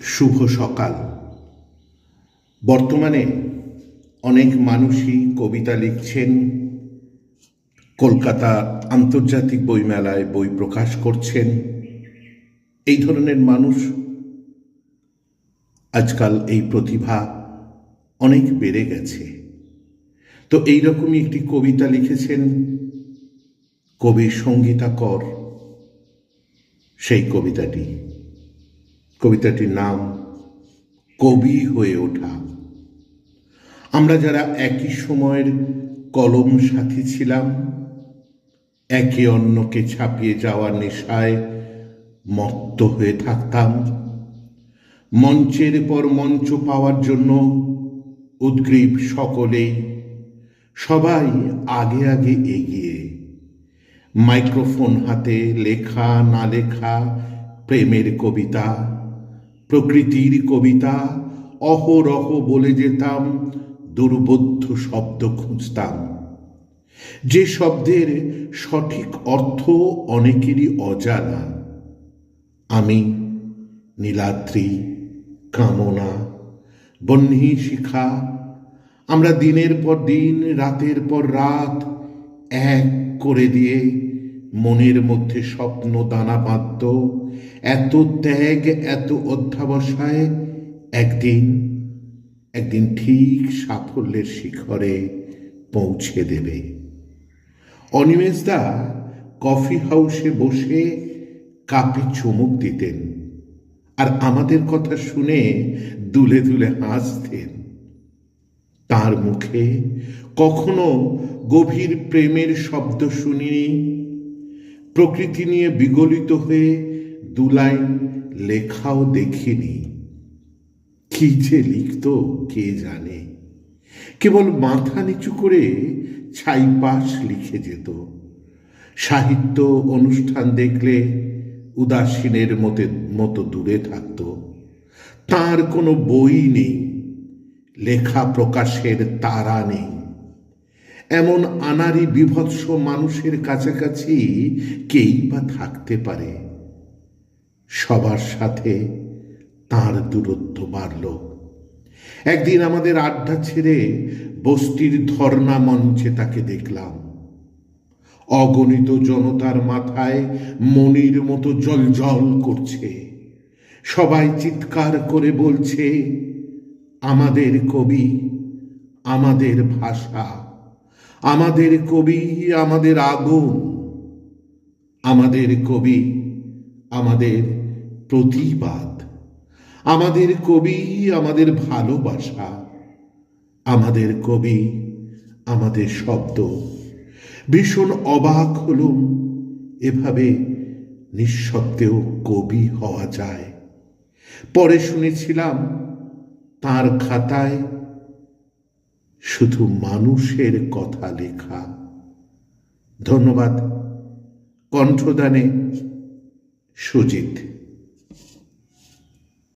শুভ সকাল। বর্তমানে অনেক মানুষই কবিতা লিখছেন, কলকাতা আন্তর্জাতিক বইমেলায় বই প্রকাশ করছেন। এই ধরনের মানুষ আজকাল এই প্রতিভা অনেক বেড়ে গেছে। তো এইরকমই একটি কবিতা লিখেছেন কবি সঙ্গীতাকর। সেই কবিতাটি কবিতাটির নাম, কবি হয়ে ওঠা। আমরা যারা একই সময়ের কলম সাথী ছিলাম, একে অন্যকে ছাপিয়ে যাওয়ার নেশায় মত্ত হয়ে থাকতাম। মঞ্চের পর মঞ্চ পাওয়ার জন্য উদ্গ্রীব সকলেই সবাই আগে আগে এগিয়ে, মাইক্রোফোন হাতে লেখা না লেখা প্রেমের কবিতা প্রকৃতির কবিতা অহরহ বলে যেতাম, দুর্বোধ্য শব্দ খুঁজতাম। যে শব্দের সঠিক অর্থ অনেকেরই অজানা। আমি, নীলাদ্রি, কামনা বহ্নি শিখা, আমরা দিনের পর দিন, রাতের পর রাত এক করে দিয়ে মনের মধ্যে স্বপ্ন দানা বাঁধত। এত ত্যাগ, এত অধ্যাবসায়, একদিন একদিন ঠিক সাফল্যের শিখরে পৌঁছে দেবে। অনিমেষদা কফি হাউসে বসে কাপে চুমুক দিতেন আর আমাদের কথা শুনে দুলে দুলে হাসতেন। তার মুখে কখনো গভীর প্রেমের শব্দ শুনিনি প্রকৃতি নিয়ে বিগলিত হয়ে দু লাইন লেখাও দেখিনি। কি যে লিখত, কে জানে? কেবল মাথা নিচু করে ছাইপাশ লিখে যেত। সাহিত্য অনুষ্ঠান দেখলে উদাসীনের মতে, মতো দূরে থাকত। তার কোনো বই নেই। লেখা প্রকাশের তারা নেই। এমন আনারি বিভৎস মানুষের কাছাকাছি কেই বা থাকতে পারে? সবার সাথে তার দূরত্ব বাড়ল। একদিন আমাদের আড্ডা ছেড়ে বস্তির ধর্ণা মঞ্চে তাকে দেখলাম। অগণিত জনতার মাথায় মনির মতো জল করছে। সবাই চিৎকার করে বলছে, আমাদের কবি, আমাদের ভাষা আমাদের কবি, আমাদের আগুন, আমাদের কবি, আমাদের প্রতিবাদ, আমাদের কবি, আমাদের ভালোবাসা, আমাদের কবি, আমাদের শব্দ। ভীষণ অবাক হলুম, এভাবে নিঃশব্দেও কবি হওয়া যায়। পরে শুনেছিলাম, তার খাতায় শুধু মানুষের কথা লেখা। ধন্যবাদ। কণ্ঠদানে সুজিত।